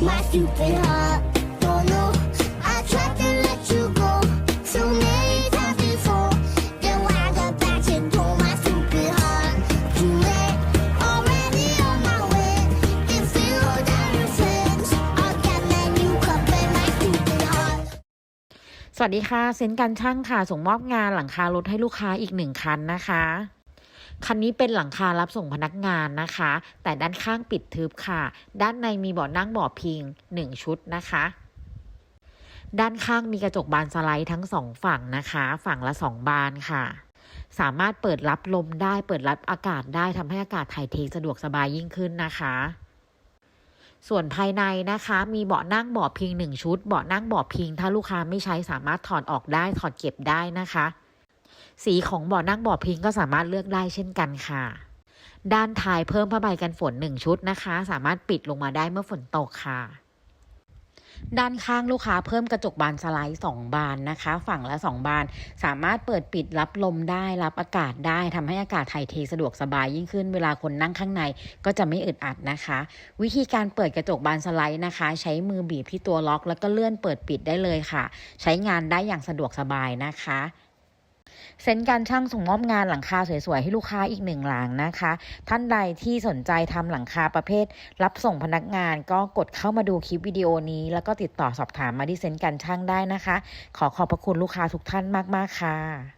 my stupid heart. Don't know, I tried to let you go so many times before. Then I got back and told my stupid heart. Too late, already on my way. If you were down your friends, I'll get my new cup and my stupid heart. สวัสดีค่ะ เซ็นการช่างค่ะ ส่งมอบงานหลังคารถให้ลูกค้าอีกหนึ่งคันนะคะ คันนี้เป็นหลังคารับส่งพนักงานนะคะ แต่ด้านข้างปิดทึบค่ะ ด้านในมีเบาะนั่งเบาะพิงหนึ่งชุดนะคะด้านข้างมีกระจกบานสไลด์ทั้งสองฝั่งนะคะ ฝั่งละสองบานค่ะ สามารถเปิดรับลมได้เปิดรับอากาศได้ทำให้อากาศถ่ายเทสะดวกสบายยิ่งขึ้นนะคะ ส่วนภายในนะคะ มีเบาะนั่งเบาะพิงหนึ่งชุด เบาะนั่งเบาะพิง ถ้าลูกค้าไม่ใช้สามารถถอดออกได้ถอดเก็บได้นะคะ สีของเบาะนั่งเบาะพิงก็สามารถเลือกได้เช่นกันค่ะ ด้านท้ายเพิ่มผ้าใบกันฝนหนึ่งชุดนะคะ สามารถปิดลงมาได้เมื่อฝนตกค่ะ ด้านข้างลูกค้าเพิ่มกระจกบานสไลด์ 2 บานนะคะ ฝั่งละ 2 บาน สามารถเปิดปิดรับลมได้รับอากาศได้ทำให้อากาศถ่ายเทสะดวกสบายยิ่งขึ้นเวลาคนนั่งข้างในก็จะไม่อึดอัดนะคะ วิธีการเปิดกระจกบานสไลด์นะคะ ใช้มือบีบที่ตัวล็อก แล้วก็เลื่อนเปิดปิดได้เลยค่ะ ใช้งานได้อย่างสะดวกสบายนะคะ เซ็นการช่างส่งมอบงานหลังคาสวยๆ ให้ลูกค้าอีกหนึ่งหลังนะคะ ท่านใดที่สนใจทำหลังคาประเภท รับส่งพนักงานก็กดเข้ามาดูคลิปวิดีโอนี้ แล้วก็ติดต่อสอบถามมาที่เซ็นการช่างได้นะคะ ขอขอบพระคุณลูกค้าทุกท่านมากๆค่ะ